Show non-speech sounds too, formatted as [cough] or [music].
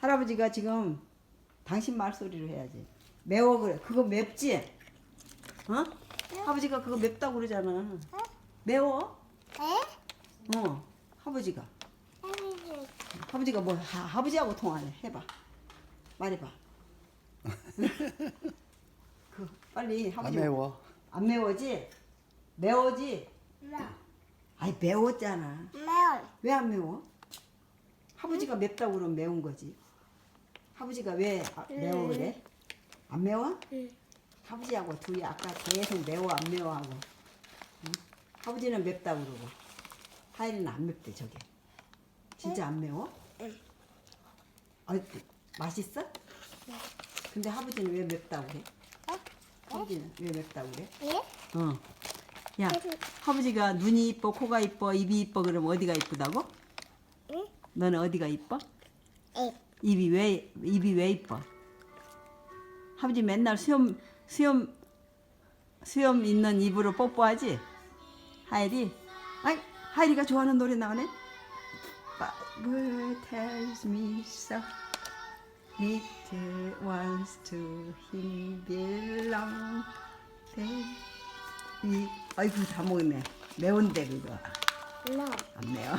할아버지가 지금 당신 말소리로 해야지. 매워 그래. 그거 맵지? 어? 아버지가 그거 맵다고 그러잖아. 매워? 에? 어. 아버지가. 할아버지. 아버지가 뭐 하, 아버지하고 통화해. 해봐. 말해봐. [laughs] 그 빨리 안 아버지. 매워. 안 매워지? 매워지? 매. 아이 매웠잖아. 매워. 왜 안 매워? 아버지가 맵다고 그러면 매운 거지. 아버지가 왜 아- 매워 그래? 안 매워? 응. 아버지하고 둘이 아까 계속 매워 안 매워 하고. 응? 아버지는 맵다고 그러고. 하일이는 안 맵대 저게. 진짜 안 매워? 응. 아, 맛있어? 근데 아버지는 왜 맵다고 그래? 어? 아버지는 왜 맵다고 그래? 예? 어. 야, 아버지가 눈이 이뻐, 코가 이뻐, 입이 이뻐 그러면 어디가 이쁘다고? 응? 너는 어디가 이뻐? 에. 입이 왜 입이 왜 이뻐? 아버지 맨날 수염 수염 수염 있는 입으로 뽀뽀하지? 하일이 아이 하일이가 좋아하는 노래 나오네. Bible tells me so. Little ones to him belong. 이 아이고 다 먹네. 매운데 그거 No. 안 매워.